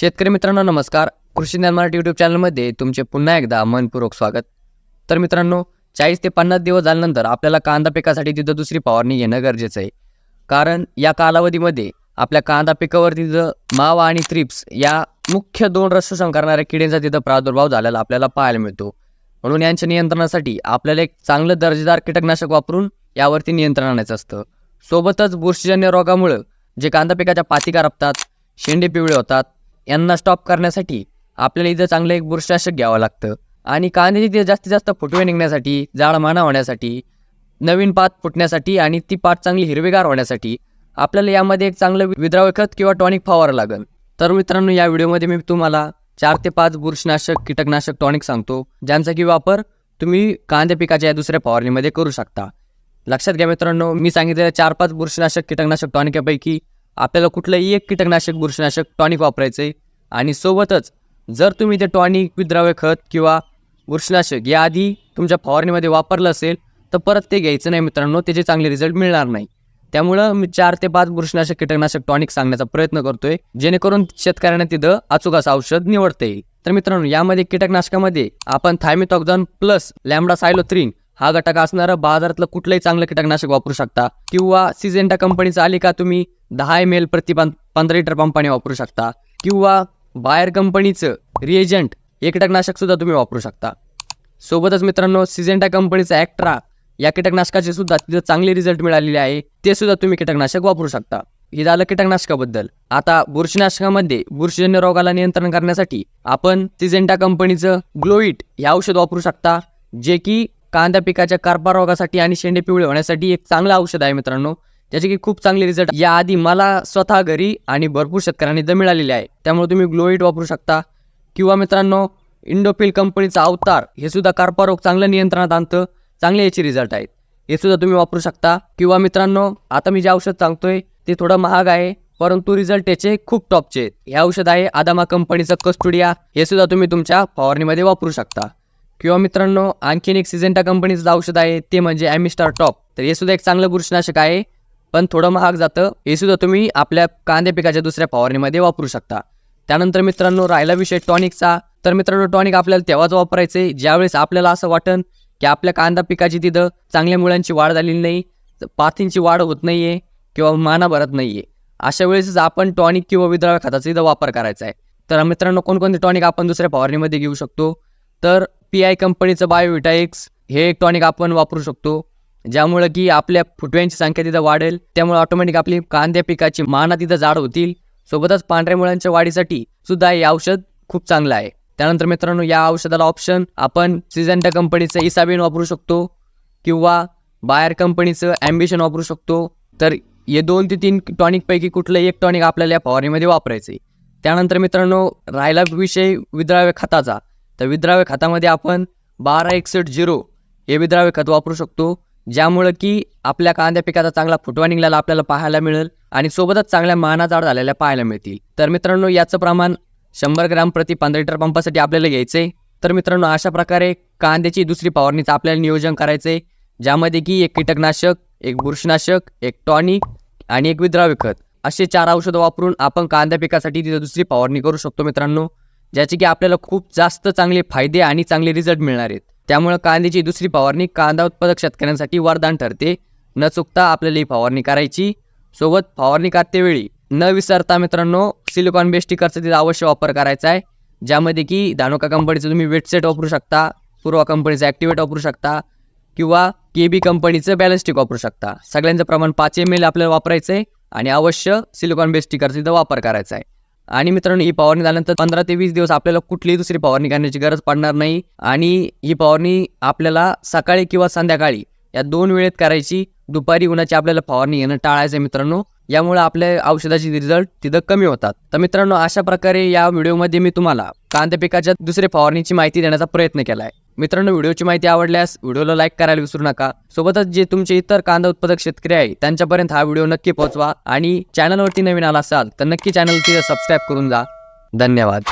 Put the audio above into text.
शेतकरी मित्रांनो नमस्कार. कृषी ज्ञान मराठी यूट्यूब चॅनलमध्ये तुमचे पुन्हा एकदा मनपूर्वक स्वागत. तर मित्रांनो चाळीस ते पन्नास दिवस झाल्यानंतर आपल्याला कांदा पिकासाठी तिथं दुसरी फवारणी येणं गरजेचं आहे. कारण या कालावधीमध्ये आपल्या कांदा पिकावर तिथं मावा आणि थ्रिप्स या मुख्य दोन रस करणाऱ्या किड्यांचा तिथं प्रादुर्भाव झालेला आपल्याला पाहायला मिळतो. म्हणून यांच्या नियंत्रणासाठी आपल्याला एक चांगलं दर्जेदार कीटकनाशक वापरून यावरती नियंत्रण आणायचं असतं. सोबतच बुरशीजन्य रोगामुळं जे कांदा पिकाच्या पाती करपतात शेंडे पिवळे होतात यांना स्टॉप करण्यासाठी आपल्याला इथं चांगलं एक बुरशीनाशक घ्यावं लागतं. आणि कांद्याची ते जास्तीत जास्त फुटवे निघण्यासाठी जाड माना होण्यासाठी नवीन पात फुटण्यासाठी आणि ती पात चांगली हिरवेगार होण्यासाठी आपल्याला यामध्ये एक चांगलं विद्राव्य खत किंवा टॉनिक फवारं लागेल. तर मित्रांनो या व्हिडिओमध्ये मी तुम्हाला चार ते पाच बुरशीनाशक कीटकनाशक टॉनिक सांगतो ज्यांचा की वापर तुम्ही कांद्या पिकाच्या या दुसऱ्या फवारणीमध्ये करू शकता. लक्षात घ्या मित्रांनो मी सांगितलेल्या चार पाच बुरशीनाशक कीटकनाशक टॉनिकापैकी आपल्याला कुठलंही एक कीटकनाशक बुरशीनाशक टॉनिक वापरायचं आहे आणि सोबतच जर तुम्ही ते टॉनिक विद्राव्य खत किंवा बुरशीनाशक याआधी तुमच्या फवारणीमध्ये वापरलं असेल तर परत ते घ्यायचं नाही मित्रांनो. त्याचे चांगले रिझल्ट मिळणार नाही. त्यामुळं मी चार ते पाच बुरशीनाशक कीटकनाशक टॉनिक सांगण्याचा प्रयत्न करतोय. जेणेकरून शेतकऱ्यांना तिथं अचूक असं औषध निवडता येईल. तर मित्रांनो यामध्ये कीटकनाशकामध्ये आपण थायमिथॉक्झॉन प्लस लॅमडा सायलोथ्रीन हा घटक असणारं बाजारातलं कुठलंही चांगलं कीटकनाशक वापरू शकता. किंवा सिजेंटा कंपनीचं आली का तुम्ही दहा एम एल प्रति पं पंधरा लिटर पंपाने वापरू शकता. किंवा बाहेर कंपनीचं रिएजंट हे कीटकनाशकसुद्धा तुम्ही वापरू शकता. सोबतच मित्रांनो सिजेंटा कंपनीचं ॲक्ट्रा या कीटकनाशकाचे सुद्धा तिथं चांगले रिझल्ट मिळालेले आहे. ते सुद्धा तुम्ही कीटकनाशक वापरू शकता. हे झालं कीटकनाशकाबद्दल. आता बुरशीनाशकामध्ये बुरशीजन्य रोगाला नियंत्रण करण्यासाठी आपण सिजेंटा कंपनीचं ग्लोईट हे औषध वापरू शकता जे की कांदा पिकाच्या कारपा रोगासाठी आणि शेंडे पिवळे होण्यासाठी एक चांगलं औषध आहे मित्रांनो. ज्याचे की खूप चांगले रिझल्ट याआधी मला स्वतः घरी आणि भरपूर शेतकऱ्यांनी इथं मिळालेले आहे. त्यामुळे तुम्ही ग्लोईट वापरू शकता. किंवा मित्रांनो इंडोफिल कंपनीचा अवतार हे सुद्धा कार्पारोग चांगलं नियंत्रणात आणतं चांगले याचे रिझल्ट आहेत. हे सुद्धा तुम्ही वापरू शकता. किंवा मित्रांनो आता मी जे औषध सांगतोय ते थोडं महाग आहे परंतु रिझल्ट याचे खूप टॉपचे आहेत. हे औषध आहे आदामा कंपनीचं कस्टुडिया हे सुद्धा तुम्ही तुमच्या फवारणीमध्ये वापरू शकता. किंवा मित्रांनो आणखीन एक सिजेंटा कंपनीचं औषध आहे ते म्हणजे ॲमिस्टार टॉप तर हे सुद्धा एक चांगलं बुरशीनाशक आहे. पण थोडं महाग जातं. हे सुद्धा तुम्ही आपल्या कांदे पिकाच्या दुसऱ्या फवारणीमध्ये वापरू शकता. त्यानंतर मित्रांनो राहिला विषय टॉनिकचा. तर मित्रांनो टॉनिक आपल्याला तेव्हाच वापरायचे ज्यावेळेस आपल्याला असं वाटन की आपल्या कांदा पिकाची तिथं चांगल्या मुळांची वाढ झालेली नाही पाथींची वाढ होत नाही आहे किंवा माना भरत नाही आहे अशा वेळेसच आपण टॉनिक किंवा विद्राव्य खताचा इथं वापर करायचा आहे. तर मित्रांनो कोणकोणते टॉनिक आपण दुसऱ्या फवारणीमध्ये घेऊ शकतो? तर पी आय कंपनीचं बायोविटाएक्स हे एक टॉनिक आपण वापरू शकतो. ज्यामुळं की आपल्या फुटव्यांची संख्या तिथं वाढेल. त्यामुळे ऑटोमॅटिक आपली कांद्या पिकाची माना तिथं जाड होतील. सोबतच पांढऱ्या मुळांच्या वाढीसाठी सुद्धा हे औषध खूप चांगलं आहे. त्यानंतर मित्रांनो या औषधाला ऑप्शन आपण सिजंटा कंपनीचं इसाबिन वापरू शकतो किंवा बायर कंपनीचं ॲम्बिशन वापरू शकतो. तर हे दोन ते तीन टॉनिकपैकी कुठलं एक टॉनिक आपल्याला या फवारणीमध्ये वापरायचं आहे त्यानंतर मित्रांनो राहिला विषय विद्राव्य खताचा. तर विद्राव्य खतामध्ये आपण बारा एकसष्ट झिरो हे विद्राव्य खत वापरू शकतो. ज्यामुळं की आपल्या कांद्या पिकाचा चांगला फुटवा निघालेला आपल्याला पाहायला मिळेल आणि सोबतच चांगल्या माना जाड झालेल्या पाहायला मिळतील. तर मित्रांनो याचं प्रमाण शंभर ग्राम प्रति पंधरा लिटर पंपासाठी आपल्याला घ्यायचं आहे तर मित्रांनो अशा प्रकारे कांद्याची दुसरी फवारणीचं आपल्याला नियोजन करायचं आहे ज्यामध्ये की एक कीटकनाशक एक बुरशीनाशक एक टॉनिक आणि एक विद्राव्य खत. असे चार औषधं वापरून आपण कांद्या पिकासाठी तिथं दुसरी फवारणी करू शकतो मित्रांनो ज्याचे की आपल्याला खूप जास्त चांगले फायदे आणि चांगले रिझल्ट मिळणार आहेत. त्यामुळं कांद्याची दुसरी फवारणी कांदा उत्पादक शेतकऱ्यांसाठी वरदान ठरते. न चुकता आपल्याला ही फवारणी करायची. सोबत फवारणी करतेवेळी न विसरता मित्रांनो सिलिकॉन बेस स्टिकरचा तिथं अवश्य वापर करायचा आहे. ज्यामध्ये की धानोका कंपनीचं तुम्ही वेटसेट वापरू शकता पूर्वा कंपनीचं ॲक्टिवेट वापरू शकता किंवा के बी कंपनीचं बॅलन्स्टिक वापरू शकता. सगळ्यांचं प्रमाण पाच एम एल आपल्याला वापरायचं आहे आणि अवश्य सिलिकॉन बेस स्टिकरचा तिथं वापर करायचा आहे. आणि मित्रांनो ही फवारणी झाल्यानंतर पंधरा ते वीस दिवस आपल्याला कुठलीही दुसरी फवारणी करण्याची गरज पडणार नाही. आणि ही फवारणी आपल्याला सकाळी किंवा संध्याकाळी या दोन वेळेत करायची दुपारी उन्हाची आपल्याला फवारणी घेणं टाळायचं आहे मित्रांनो. यामुळे आपल्या औषधाचे रिझल्ट तिथं कमी होतात. तर मित्रांनो अशा प्रकारे या व्हिडिओमध्ये मी तुम्हाला कांद्या पिकाच्या दुसऱ्या फवारणीची माहिती देण्याचा प्रयत्न केला आहे मित्रांनो व्हिडिओची माहिती आवडल्यास व्हिडिओला लाईक करायला विसरू नका. सोबतच जे तुमचे इतर कांदा उत्पादक शेतकरी आहे त्यांच्यापर्यंत हा व्हिडिओ नक्की पोहोचवा. आणि चॅनलवरती नवीन आला असाल तर नक्की चॅनल सबस्क्राईब करून जा. धन्यवाद.